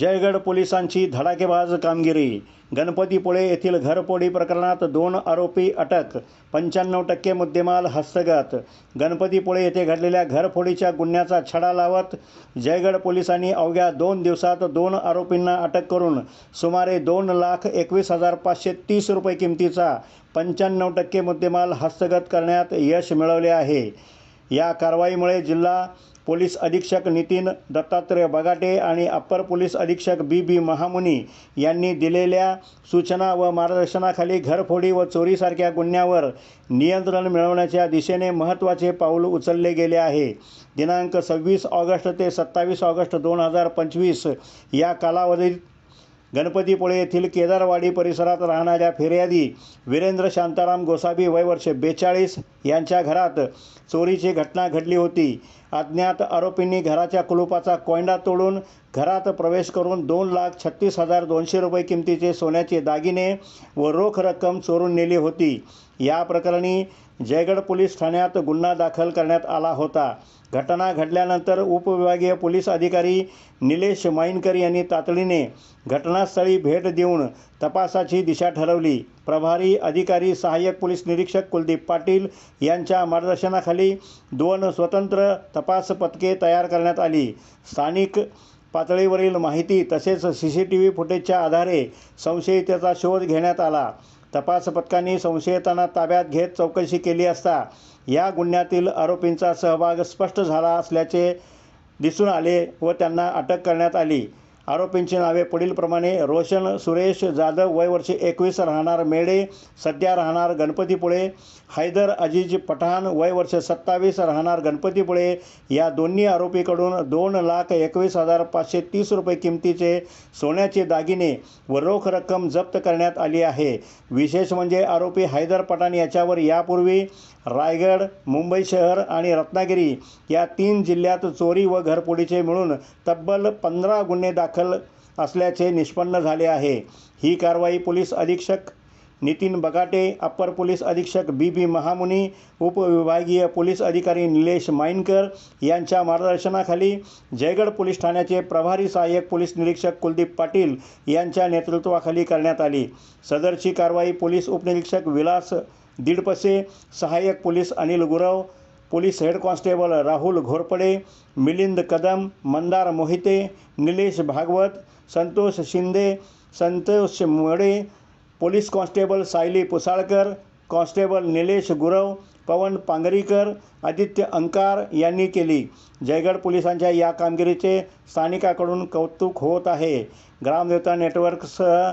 जयगड पोलिसांची धडाकेबाज कामगिरी. गणपतीपुळे येथील घरफोडी प्रकरणात दोन आरोपी अटक पंच्याण्णव टक्के मुद्देमाल हस्तगत. गणपतीपुळे येथे घडलेल्या घरफोडीच्या गुन्ह्याचा छडा लावत जयगड पोलिसांनी अवघ्या दोन दिवसात दोन आरोपींना अटक करून सुमारे दोन लाख एकवीस हजार पाचशे तीस रुपये किमतीचा पंच्याण्णव टक्के मुद्देमाल हस्तगत करण्यात यश मिळवले आहे. या कारवाईमुळे जिल्हा पोलीस अधीक्षक नितीन दत्तात्रय बगाटे आणि अप्पर पोलीस अधीक्षक बी बी महामुनी यांनी दिलेल्या सूचना व मार्गदर्शनाखाली घरफोडी व चोरीसारख्या गुन्ह्यावर नियंत्रण मिळवण्याच्या दिशेने महत्त्वाचे पाऊल उचलले गेले आहे. दिनांक सव्वीस ऑगस्ट ते सत्तावीस ऑगस्ट दोन हजार पंचवीस या कालावधीत गणपतीपुळे येथील केदारवाडी परिसरात राहणाऱ्या फिर्यादी वीरेंद्र शांताराम गोसाबी वयवर्ष बेचाळीस यांच्या घरात चोरीची घटना घडली होती. अज्ञात आरोपींनी घराच्या कुलुपाचा कोयंडा तोडून घरात प्रवेश करून दोन लाख छत्तीस हजार दोनशे रुपये किमतीचे सोन्याचे दागिने व रोख रक्कम चोरून नेली होती. या प्रकरणी जयगड पोलीस ठाण्यात गुन्हा दाखल करण्यात आला होता. घटना घडल्यानंतर उपविभागीय पोलीस अधिकारी निलेश माईनकर यांनी तातडीने घटनास्थळी भेट देऊन तपासाची दिशा ठरवली. प्रभारी अधिकारी सहाय्यक पोलीस निरीक्षक कुलदीप पाटील यांच्या मार्गदर्शनाखाली दोन स्वतंत्र तपास पथके तयार करण्यात आली. स्थानिक पातळीवरील माहिती तसेच सी सी टी व्ही फुटेजच्या आधारे संशयिताचा शोध घेण्यात आला. तपास पथकांनी संशयितांना ताब्यात घेत चौकशी केली असता या गुन्ह्यातील आरोपींचा सहभाग स्पष्ट झाला असल्याचे दिसून आले व त्यांना अटक करण्यात आली. आरोपींची नावे पुढीलप्रमाणे रोशन सुरेश जाधव वय वर्षे एकवीस राहणार मेढे सध्या राहणार गणपतीपुळे हैदर अजीज पठाण वय वर्ष सत्तावीस राहणार गणपतीपुळे या दोन्ही आरोपीकडून दोन लाख एकवीस हजार पाचशे तीस रुपये किमतीचे सोन्याचे दागिने व रोख रक्कम जप्त करण्यात आली आहे. विशेष म्हणजे आरोपी हैदर पठाण याच्यावर यापूर्वी रायगड मुंबई शहर आणि रत्नागिरी या तीन जिल्ह्यात चोरी व घरपोडीचे मिळून तब्बल पंधरा गुन्हे दाखल असल्याचे निष्पन्न झाले आहे. ही कारवाई पोलीस अधीक्षक नितीन बगाटे अप्पर पोलीस अधीक्षक बी बी महामुनी उपविभागीय पोलीस अधिकारी निलेश माईनकर यांच्या मार्गदर्शनाखाली जयगड पोलीस ठाण्याचे प्रभारी सहाय्यक पोलीस निरीक्षक कुलदीप पाटील यांच्या नेतृत्वाखाली करण्यात आली. सदरची कारवाई पोलीस उपनिरीक्षक विलास दीडपसे सहाय्यक police Anil Gurav police head constable Rahul Ghorpade Milind Kadam Mandar Mohite Nilesh Bhagwat Santosh Shinde Santosh Mode police constable Sayali Pusalkar constable Nilesh Gurav Pawan Pangarikar Aditya Ankar यांनी केली. जयगड पोलिसांच्या या कामगिरीचे स्थानिकाकडून कौतुक होत आहे. ग्रामदेवता नेटवर्कसह